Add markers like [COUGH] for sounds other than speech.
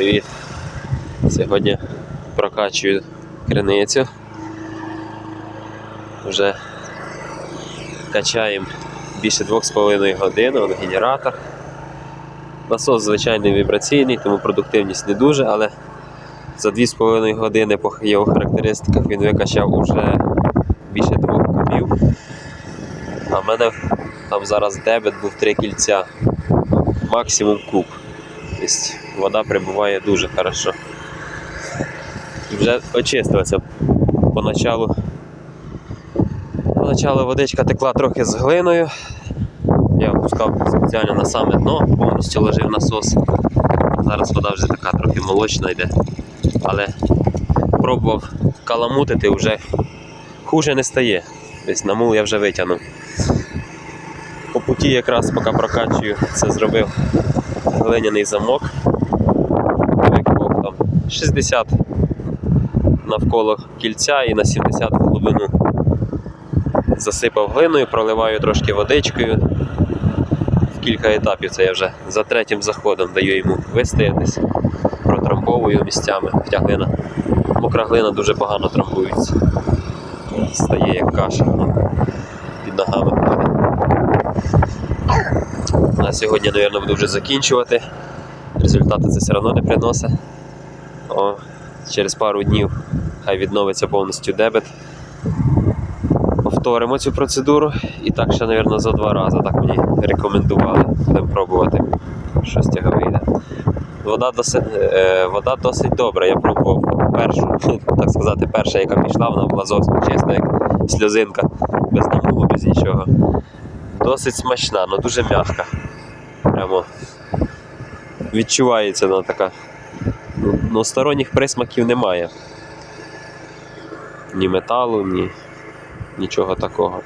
Привіт! Сьогодні прокачую криницю. Вже качаємо більше 2,5 годин, он генератор. Насос звичайний вібраційний, тому продуктивність не дуже, але за 2,5 години по його характеристиках він викачав уже більше 2 кубів. А в мене там зараз дебет був 3 кільця, максимум куб. Тобто вода прибуває дуже хорошо. Вже очистилася. Поначалу, поначалу водичка текла трохи з глиною. Я опускав спеціально на саме дно, повністю ложив насос. Зараз вода вже така трохи молочна йде. Але пробував каламутити, вже хуже не стає. Тобто на мул я вже витягнув. По путі якраз поки прокачую, це зробив глиняний замок. Викопав там 60 навколо кільця і на 70 в глибину. Засипав глиною, проливаю трошки водичкою. В кілька етапів це я вже за третім заходом даю йому вистоятись, протрамбовую місцями, хоча глина. Мокра глина дуже погано трамбується. Стає як каша ну, під ногами. На сьогодні, мабуть, буду вже закінчувати. Результати це все одно не приносить. О, через пару днів хай відновиться повністю дебет. Повторимо цю процедуру і так ще, мабуть, за два рази. Так мені рекомендували. Будемо пробувати. Що з цього вийде. Вода досить, е, вода досить добра. Я пробував першу, [LAUGHS] так сказати, перша, яка пішла, вона була зовсім чиста, як сльозинка, без намулу, без нічого. Досить смачна, але дуже м'яка. Прямо відчувається вона така. Ну, сторонніх присмаків немає. Ні металу, ні нічого такого.